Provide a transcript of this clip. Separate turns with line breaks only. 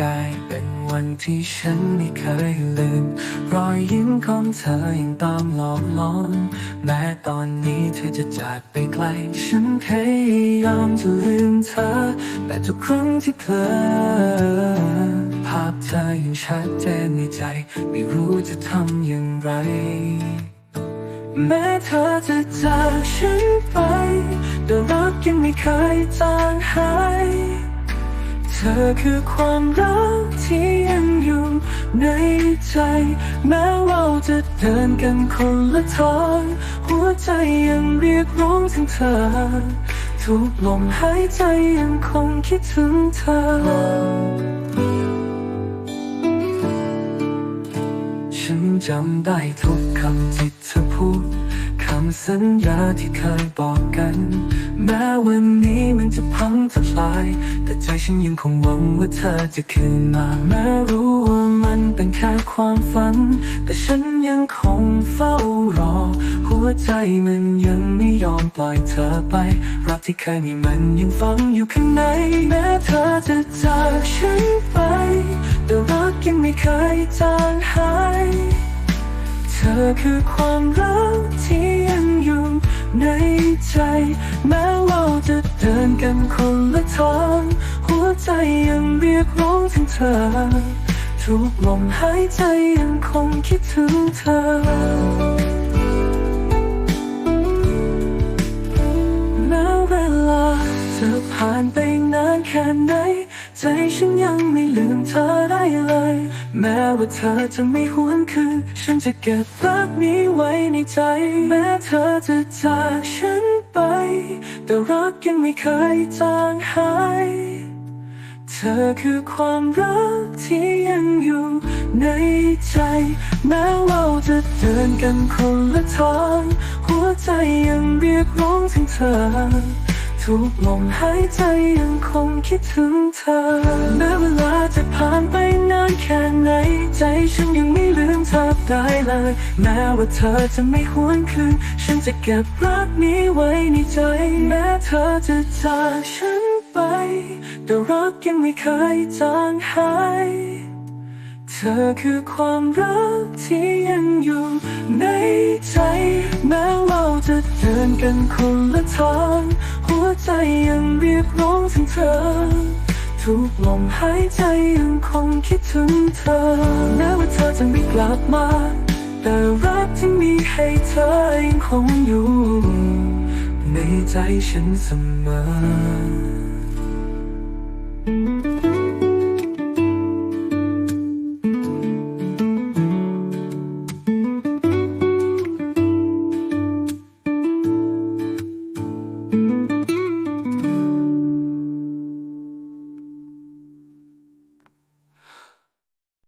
กาย เป็นวันที่ฉันไม่เคยลืม รอยยิ้มของเธอยังตามหลอกหลอนแม้ตอนนี้เธอจะจากไปไกล ฉันพยายามจะลืมเธอ แต่ทุกครั้งที่เผลอภาพเธอยังชัดเจนในใจ ไม่รู้จะทำอย่างไรแม้เธอจะจากฉันไปแต่รักยังไม่เคยจางหาย ธอคือความรักที่ยังอยู่ในใจ แม้เราจะเดินกันคนละทางหัวใจยังเรียกร้องถึงเธอ ทุกลมหายใจยังคงคิดถึงเธอ ฉันจำได้ทุกคำที่เธอพูดำสัญญาที่เคยบอกกัน แม้วันนี้มันจะพังทลาย แต่ใจฉันยังคงหวังว่าเธอจะคืนมา แม้รู้ว่ามันเป็นแค่ความฝัน แต่ฉันยังคงเฝ้ารอ หัวใจมันยังไม่ยอมปล่อยเธอไป รักที่เคยมีมันยังฝังอยู่ข้างใน แม้เธอจะจากฉันไป แต่รักยังไม่เคยจางหาย เธอคือความรัก ในใจ แม้เราจะเดินกันคนละทางหัวใจยังเรียกร้องถึงเธอ ทุกลมหายใจยังคงคิดถึงเธอแม้เวลาจะผ่านไปนานแค่ไหน ใจฉันยังไม่ลืมเธอ แม้ว่าเธอจะไม่หวนคืนฉันจะเก็บรักนี้ไว้ในใจ แม้เธอจะจากฉันไป แต่รักยังไม่เคยจางหาย เธอคือความรักที่ยังอยู่ในใจ แม้เราจะเดินกันคนละทาง หัวใจยังเรียกร้องถึงเธอ ทุกลมหายใจยังคงคิดถึงเธอ แม้เวลาจะผ่านไปนานแค่ไหน ใจฉันยังไม่ลืมเธอได้เลย แม้ว่าเธอจะไม่หวนคืน ฉันจะเก็บรักนี้ไว้ในใจ แม้เธอจะจากฉันไป แต่รักยังไม่เคยจางหาย ธอคือความรักที่ยังอยู่ในใจ แม้เราจะเดินกันคนละทาง หัวใจยังเรียกร้องถึงเธอ ทุกลมหายใจยังคงคิดถึงเธอ แม้ว่าเธอจะไม่กลับมา แต่รักที่มีให้เธอยังคงอยู่ ในใจฉันเสมอ